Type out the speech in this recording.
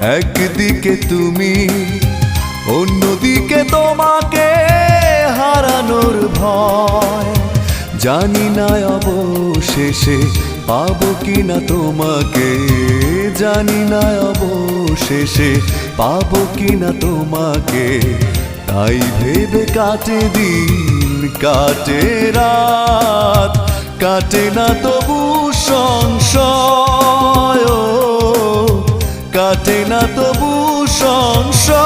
একদিকে তুমি, অন্যদিকে তোমাকে হারানোর ভয়। জানি না অবশেষে পাবো কিনা তোমাকে, জানি না অবশেষে পাবো কিনা তোমাকে। তাই ভেবে কাটে দিন, কাটে রাত, কাটে না তবু সংশয় কাটে না তবু সংশয়।